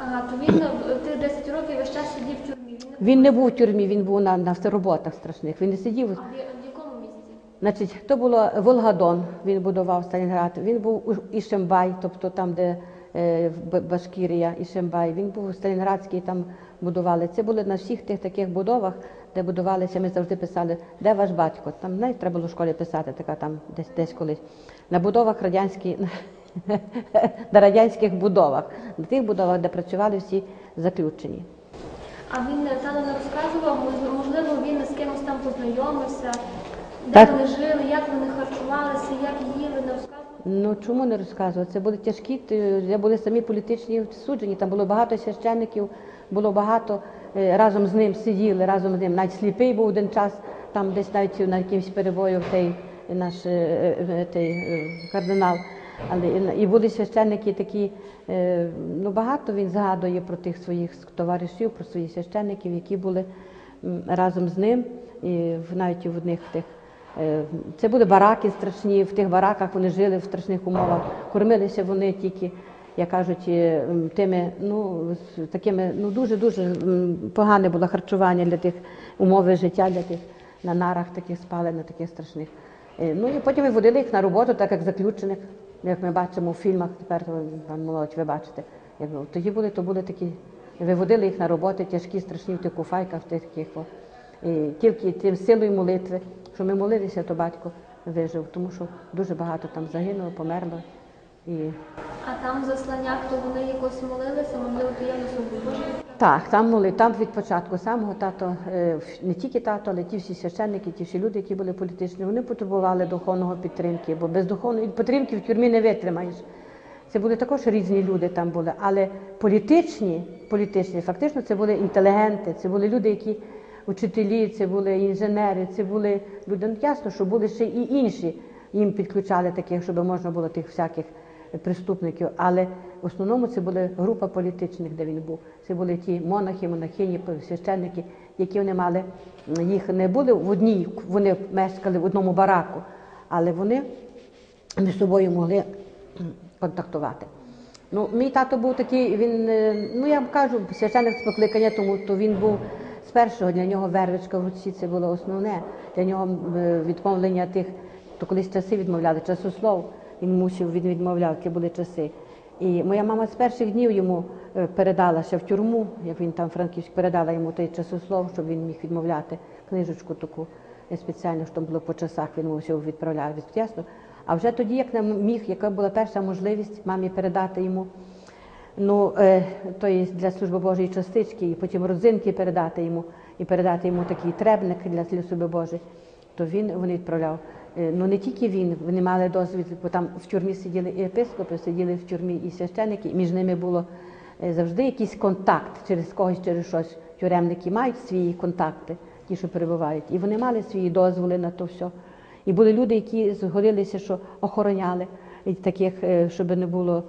Ага, то він е, тих 10 років весь час сидів в тюрмі. Він не був у тюрмі, він був на, на роботах страшних. Він не сидів. А в, в якому місці? Значить, то було Волгадон, він будував Сталінград. Він був у Ішембай, тобто там, де е, Башкірія, Ішембай. Він був Сталінградський, там будували. Це були на всіх тих таких будовах, де будувалися. Ми завжди писали, де ваш батько. Там навіть треба було в школі писати, така там десь десь колись. На будовах радянські, на радянських будовах, на тих будовах, де працювали всі заключені. А він е, тато не розказував, можливо, він з кимось там познайомився, де Так. вони жили, як вони харчувалися, як їли, не розказував. Ну чому не розказувати? Це були тяжкі, де були самі політичні суджені. Там було багато священників, було багато е, разом з ним сиділи, разом з ним. Навіть сліпий був один час, там десь навіть на якимсь перебою той наш е, той, кардинал. Але і- були священники такі, е, ну багато він згадує про тих своїх товаришів, про своїх священників, які були разом з ним, і навіть в одних тих Е, Це були бараки страшні. В тих бараках вони жили в страшних умовах. Кормилися вони тільки, як кажуть, е, тими, ну такими, ну дуже дуже погане було харчування для тих умови життя, для тих на нарах таких спали, на таких страшних. Ну і потім виводили їх на роботу, так як заключених, як ми бачимо у фільмах. Тепер пан молодь, ви бачите. Як ну, тоді були, то були такі. Виводили їх на роботи, тяжкі, страшні в тих куфайках, в тих. І тільки тим силою молитви, що ми молилися, то батько вижив, тому що дуже багато там загинуло, померло. І А там в засланнях, то вони якось молилися, можливо, таємно службу Божу. так, там моли, там від початку самого тато, е, не тільки тато, але ті всі священники, ті всі люди, які були політичні, вони потребували духовного підтримки, бо без духовної підтримки в тюрмі не витримаєш. Це були також різні люди там були, але політичні, політичні, фактично це були інтелігенти, це були люди, які учителі, це були інженери, це були люди. Ну, ясно, що були ще і інші. Їм підключали таких, щоб можна було тих всяких преступників. Але в основному це була група політичних, де він був. Це були ті монахи, монахині, священники, які вони мали. Їх не були в одній, вони мешкали в одному бараку, але вони між собою могли контактувати. Ну, мій тато був такий, він, е, ну я вам кажу, священник з покликання, тому то він був з першого для нього вервичка в руці, це було основне. Для нього е, відмовлення тих, то колись часи відмовляли, часослов він мусив, він відмовляв, ті були часи. І моя мама з перших днів йому е, передала ще в тюрму, як він там франківськ, передала йому той часослов, щоб він міг відмовляти книжечку таку е, спеціально, що там було по часах, він мусив відправляти. Ясно? А вже тоді, як нам міг, яка була перша можливість мамі передати йому, ну, е, то є для служби Божої частички, і потім родзинки передати йому, і передати йому такий требник для служби Божої, то він вони відправляв. Е, Ну не тільки він, вони мали досвід, бо там в тюрмі сиділи і епископи, сиділи в тюрмі і священики, і між ними було е, завжди якийсь контакт через когось, через щось. Тюремники мають свої контакти, ті, що перебувають, і вони мали свої дозволи на то все. І були люди, які згодилися, що охороняли таких, е, щоб не було,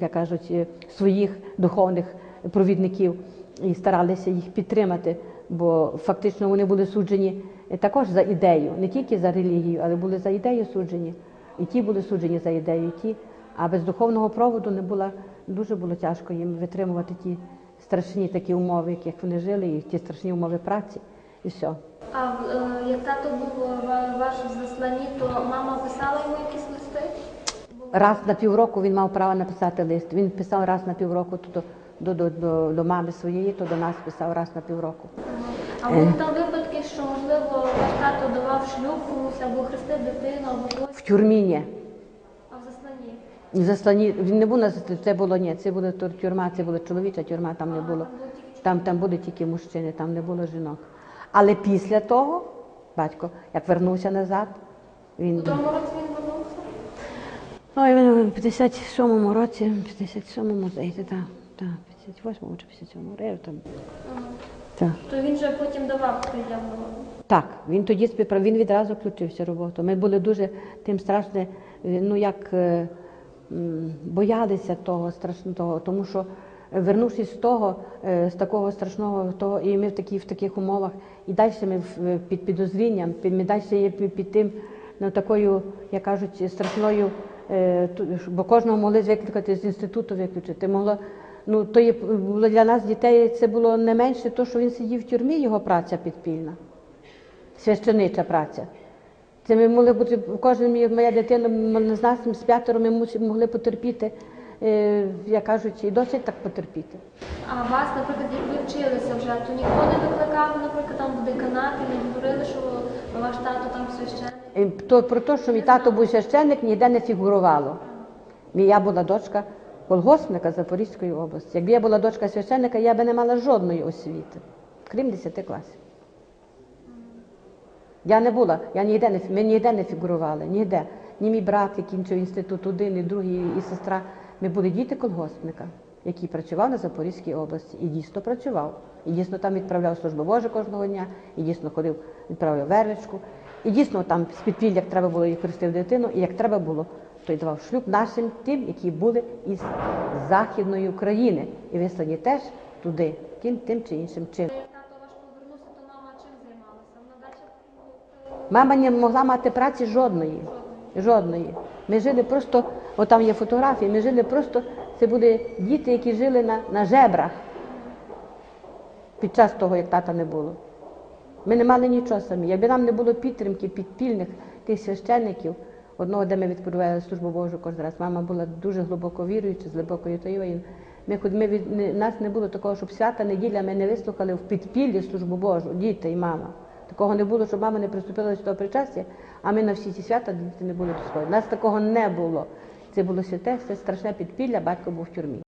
як кажуть, своїх духовних провідників, і старалися їх підтримати, бо фактично вони були суджені також за ідею, не тільки за релігію, але були за ідею суджені. І ті були суджені за ідею, і ті. А без духовного проводу не було дуже було тяжко їм витримувати ті страшні такі умови, яких вони жили, і ті страшні умови праці, і все. А е, як тато був е, ва- ваш засланні, то мама писала йому якісь листи? Раз на півроку він мав право написати лист. Він писав раз на півроку то до, до, до, до мами своєї, то до нас писав раз на півроку. А були там випадки, що можливо ваш тато давав шлюб комусь або хрестив дитину, або когось, В тюрмі ні. а в засланні? В заслані він не був на заслані, це було ні. Це була тюрма, це була чоловіча тюрма, там не було. Там, там були тільки мужчини, там не було жінок. Але після того, батько, як вернувся назад, він. У тому році він вернувся? Ой, він в 57-му році, в 57-му, здається, так, так, 58-му чи 57-му, я там. Так. То він же потім давав приємно. Так, він тоді співправ, він відразу включився в роботу. Ми були дуже тим страшне, е, ну як е, боялися того страшного, тому що е, вернувшись з того, з такого страшного того, і ми в такі в таких умовах, і далі ми під підозрінням, під ми далі є під, під тим, ну такою, як кажуть, страшною, бо кожного могли викликати з інституту виключити. Могло Ну, то є, для нас, дітей, це було не менше, то, що він сидів в тюрмі, його праця підпільна, священича праця. Це ми могли бути, кожен моя дитина, з нас з п'ятеро ми могли потерпіти, е, як кажуть, і досить так потерпіти. А вас, наприклад, як ви вчилися вже, то ніхто не викликав, наприклад, там в деканат і не говорили, що ваш тато там священник? То, про те, що мій тато був священник, ніде не фігурувало. Я була дочка колгоспника Запорізької області. Якби я була дочка священника, я би не мала жодної освіти, крім 10 класів. Я не була, я ніде не, ми ніде не фігурували, ніде. Ні мій брат, який кінчив інститут один, і другий, і сестра. Ми були діти колгоспника, який працював на Запорізькій області. І дійсно працював. І дійсно там відправляв службу Божу кожного дня, і дійсно ходив, відправляв вервичку. І дійсно там з підпілля, як треба було, і хрестив дитину, і як треба було, то й давав шлюб нашим тим, які були із Західної України. І вислані теж туди, тим, тим чи іншим чином. Далі Мама не могла мати праці жодної. Жодної. Ми жили просто, от там є фотографії, ми жили просто, це були діти, які жили на, на жебрах під час того, як тата не було. Ми не мали нічого самі. Якби нам не було підтримки підпільних тих священників, одного, де ми відповідали службу Божу кожен раз. Мама була дуже глибоко віруюча, з глибокою тою. Ми, ми від нас не було такого, щоб свята неділя ми не вислухали в підпіллі службу Божу, діти і мама. Такого не було, щоб мама не приступила до того причастя, а ми на всі ці свята діти не були до сходу. Нас такого не було. Це було святе, все страшне підпілля, батько був в тюрмі.